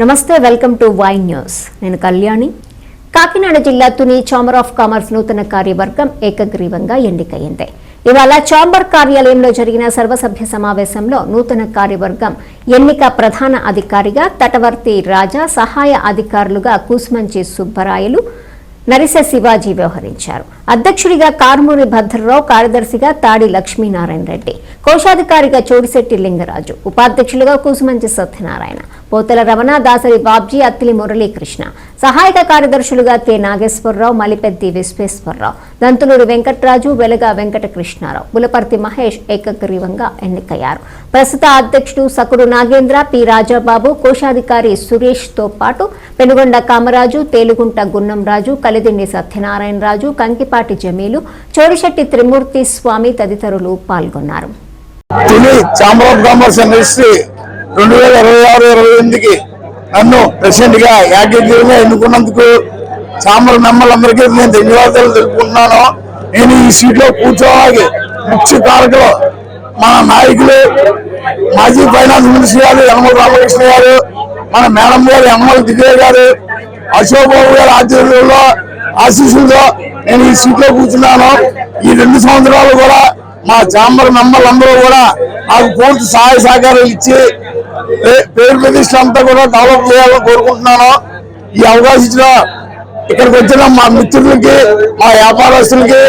నమస్తే welcome to Y news. నేను కళ్యాణి. కాకినాడ జిల్లా తుని ఛాంబర్ ఆఫ్ కామర్స్ నూతన కార్యవర్గం ఏకగ్రీవంగా ఎన్నికయింది ఇవాళ ఛాంబర్ కార్యాలయంలో జరిగిన సర్వసభ్య సమావేశంలో నూతన కార్యవర్గం ఎన్నిక ప్రధాన అధికారిగా తటవర్తి రాజా సహాయ అధికారులుగా కూసుమంచి సుబ్బరాయలు నరిస శివాజీ వ్యవహరించారు. అధ్యక్షుడిగా కార్మూరి భద్రరావు కార్యదర్శిగా తాడి లక్ష్మీనారాయణ రెడ్డి కోశాధికారిగా చోడిశెట్టి లింగరాజు ఉపాధ్యక్షులుగా కూసుమంచి సత్యనారాయణ పోతల రమణ దాసరి బాబ్జీ అత్తిలి మురళీకృష్ణ. సహాయక కార్యదర్శులుగా కె. నాగేశ్వరరావు మలిపెద్ది విశ్వేశ్వరరావు. దంతులూరి వెంకట్రాజు వెలగ వెంకటకృష్ణారావు. బులపర్తి మహేష్ ఏకగ్రీవంగా ఎన్నికయ్యారు. ప్రస్తుత అధ్యక్షుడు సకుడు నాగేంద్ర పి. రాజాబాబు కోశాధికారి సురేష్తో పాటు పెనుగొండ కామరాజు తేలుగుంట గున్నంరాజు కలిదిండి సత్యనారాయణరాజు కంకిపాటి జమీలు చోడిశెట్టి త్రిమూర్తి స్వామి తదితరులు పాల్గొన్నారు. రెండు వేల ఇరవై ఆరు ఇరవై ఎనిమిదికి నన్ను ప్రెసిడెంట్గా ఏకగ్రీవంగా ఎన్నుకున్నందుకు ఛాంబర్ మెంబర్లందరికీ నేను ధన్యవాదాలు తెలుపుకుంటున్నాను. నేను ఈ సీట్లో కూర్చోవాలి. ముఖ్య కారకులు మన నాయకులు మాజీ ఫైనాన్స్ మినిస్టర్ గారు యనమల రామకృష్ణ గారు మన మేడం గారు యనమల దిగే గారు అశోక్ బాబు గారి ఆధ్వర్యంలో ఆశీస్సులతో నేను ఈ సీట్లో కూర్చున్నాను. ఈ రెండు సంవత్సరాలు కూడా మా చాంబర్ మెంబర్లందరూ కూడా నాకు పూర్తి సహాయ సహకారాలు ఇచ్చి పేరు ప్రతిష్ట అంతా కూడా డెవలప్ చేయాలని కోరుకుంటున్నాను. ఈ అవకాశం ఇచ్చిన ఇక్కడికి వచ్చిన మా మిత్రులకి మా వ్యాపారస్తులకి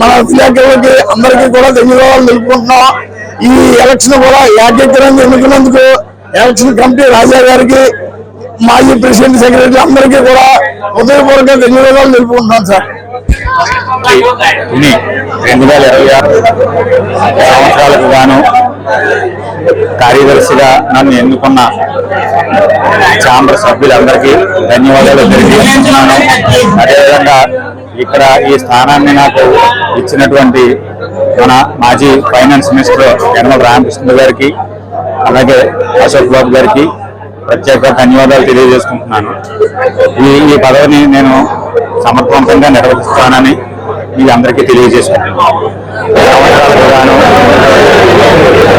మన విలేకరులకి అందరికీ కూడా ధన్యవాదాలు తెలుపుకుంటున్నాం. ఈ ఎలక్షన్ కూడా ఏకీకరంగా ఎన్నుకున్నందుకు ఎలక్షన్ కమిటీ రాజా గారికి మాజీ ప్రెసిడెంట్ సెక్రటరీ అందరికీ కూడా హృదయపూర్వక ధన్యవాదాలు తెలుపుకుంటున్నాం సార్. రెండు వేల ఇరవై ఆరు సంవత్సరాలకు గాను కార్యదర్శిగా నన్ను ఎన్నుకున్న ఛాంబర్ సభ్యులందరికీ ధన్యవాదాలు తెలియజేస్తున్నాను. అదేవిధంగా ఇక్కడ ఈ స్థానాన్ని నాకు ఇచ్చినటువంటి మన మాజీ ఫైనాన్స్ మినిస్టర్ యనమల రామకృష్ణ గారికి అలాగే అశోక్ బాబు గారికి ప్రత్యేక ధన్యవాదాలు తెలియజేసుకుంటున్నాను. ఈ ఈ పదవిని నేను సమర్థవంతంగా నిర్వహిస్తానని మీ అందరికీ తెలియజేసుకుంటున్నాను.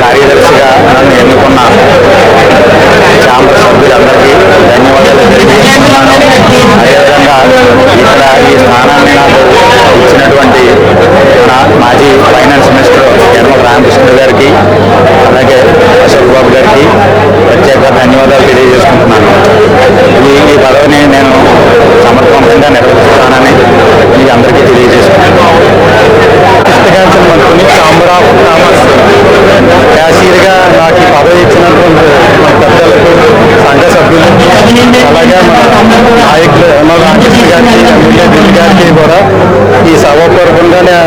కార్యదర్శిగా నన్ను ఎన్నుకున్న ఛాంబర్ సభ్యులందరికీ ధన్యవాదాలు తెలియజేస్తున్నాను. అదేవిధంగా ఇక్కడ ఈ స్థానాన్ని నాకు ఇచ్చినటువంటి మన మాజీ ఫైనాన్స్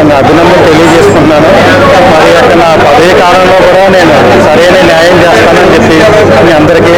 నా అభినందన తెలియజేసుకుంటున్నాను తెలియజేస్తున్నాను. మరి యొక్క నా పదవీ కాలంలో కూడా నేను సరైన న్యాయం చేస్తానని చెప్పి మీ అందరికీ